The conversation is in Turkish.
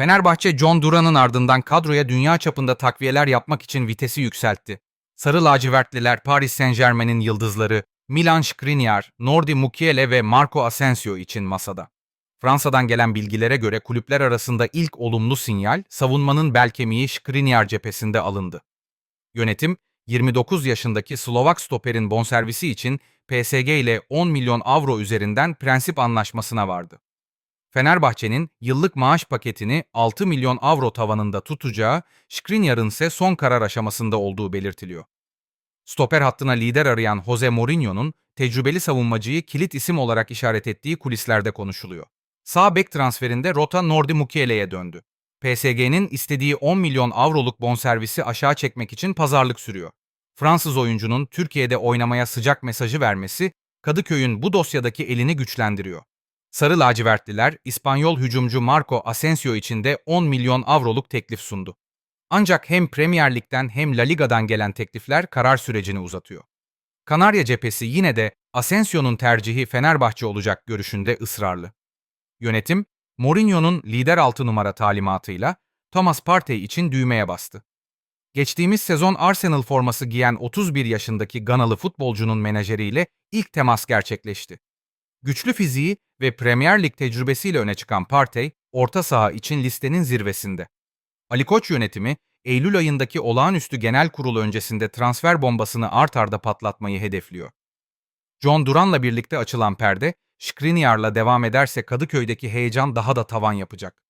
Fenerbahçe John Duran'ın ardından kadroya dünya çapında takviyeler yapmak için vitesi yükseltti. Sarı lacivertliler Paris Saint-Germain'in yıldızları Milan Skriniar, Nordi Mukiele ve Marco Asensio için masada. Fransa'dan gelen bilgilere göre kulüpler arasında ilk olumlu sinyal savunmanın bel kemiği Skriniar cephesinde alındı. Yönetim, 29 yaşındaki Slovak stoperin bonservisi için PSG ile 10 milyon avro üzerinden prensip anlaşmasına vardı. Fenerbahçe'nin yıllık maaş paketini 6 milyon avro tavanında tutacağı, Skriniar'ın ise son karar aşamasında olduğu belirtiliyor. Stoper hattına lider arayan Jose Mourinho'nun tecrübeli savunmacıyı kilit isim olarak işaret ettiği kulislerde konuşuluyor. Sağ bek transferinde rota Nordi Mukiele'ye döndü. PSG'nin istediği 10 milyon avroluk bonservisi aşağı çekmek için pazarlık sürüyor. Fransız oyuncunun Türkiye'de oynamaya sıcak mesajı vermesi Kadıköy'ün bu dosyadaki elini güçlendiriyor. Sarı lacivertliler İspanyol hücumcu Marco Asensio için de 10 milyon avroluk teklif sundu. Ancak hem Premier Lig'den hem La Liga'dan gelen teklifler karar sürecini uzatıyor. Kanarya cephesi yine de Asensio'nun tercihi Fenerbahçe olacak görüşünde ısrarlı. Yönetim, Mourinho'nun lider 6 numara talimatıyla Thomas Partey için düğmeye bastı. Geçtiğimiz sezon Arsenal forması giyen 31 yaşındaki Ganalı futbolcunun menajeriyle ilk temas gerçekleşti. Güçlü fiziği ve Premier Lig tecrübesiyle öne çıkan Partey, orta saha için listenin zirvesinde. Ali Koç yönetimi, Eylül ayındaki olağanüstü genel kurul öncesinde transfer bombasını art arda patlatmayı hedefliyor. John Duran'la birlikte açılan perde, Skriniar'la devam ederse Kadıköy'deki heyecan daha da tavan yapacak.